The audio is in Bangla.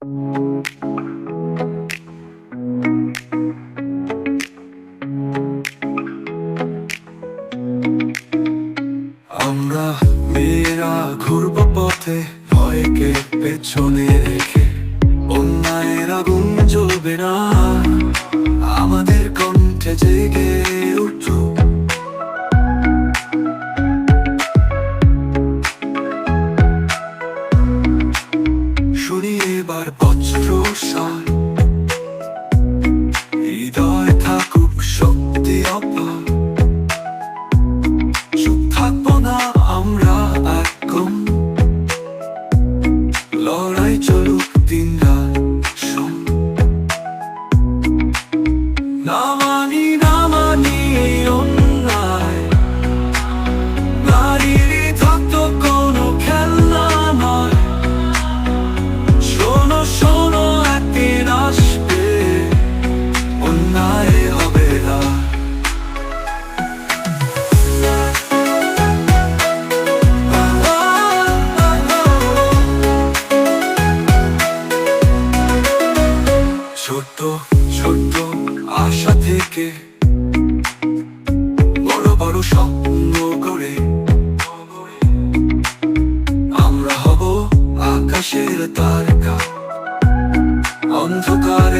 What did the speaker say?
আমরা মেয়েরা ঘুরব পথে ভয়কে পেছনে রেখে। অন্যায়ের আগুন জ্বলবে না। ছোট ছোট আশা থেকে বড় বড় স্বপ্ন করে আমরা হব আকাশের তারকা অন্ধকার